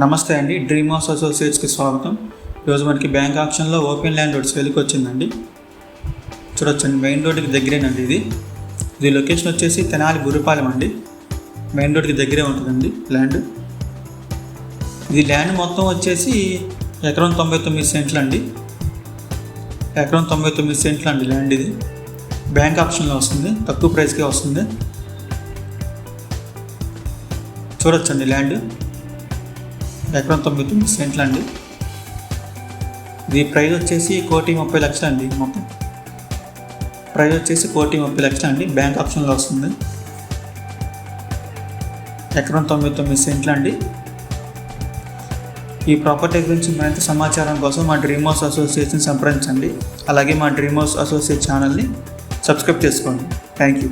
నమస్తే అండి. Dream house అసోసియేట్స్కి స్వాగతం. ఈరోజు మనకి బ్యాంక్ ఆప్షన్లో ఓపెన్ ల్యాండ్ రోడ్స్ వెలికి వచ్చిందండి. చూడొచ్చండి మెయిన్ రోడ్కి దగ్గరేనండి ఇది. ఇది లొకేషన్ వచ్చేసి తెనాలి గురుపాలెం అండి. మెయిన్ రోడ్కి దగ్గరే ఉంటుందండి ల్యాండ్. ఇది ల్యాండ్ మొత్తం వచ్చేసి ఎకరం తొంభై తొమ్మిది సెంట్లు అండి. ఎకరం తొంభై తొమ్మిది సెంట్లు అండి ల్యాండ్ ఇది. బ్యాంక్ ఆప్షన్లో వస్తుంది తక్కువ ప్రైస్కే వస్తుంది. చూడొచ్చండి ల్యాండ్. ఎకరం తొంభై తొమ్మిది సెంట్లు అండి ఇది ప్రైస్ వచ్చేసి కోటి ముప్పై లక్షలు అండి మొత్తం. ప్రైస్ వచ్చేసి కోటి ముప్పై లక్షలు అండి. బ్యాంక్ ఆప్షన్లో వస్తుంది. ఎకరం తొంభై తొమ్మిది సెంట్లు అండి ఈ ప్రాపర్టీ గురించి మరింత సమాచారం కోసం మా డ్రీమ్ హౌస్ అసోసియేషన్ సంప్రదించండి. అలాగే మా డ్రీమ్ హౌస్ అసోసియేట్ ఛానల్ని సబ్స్క్రైబ్ చేసుకోండి. Thank you.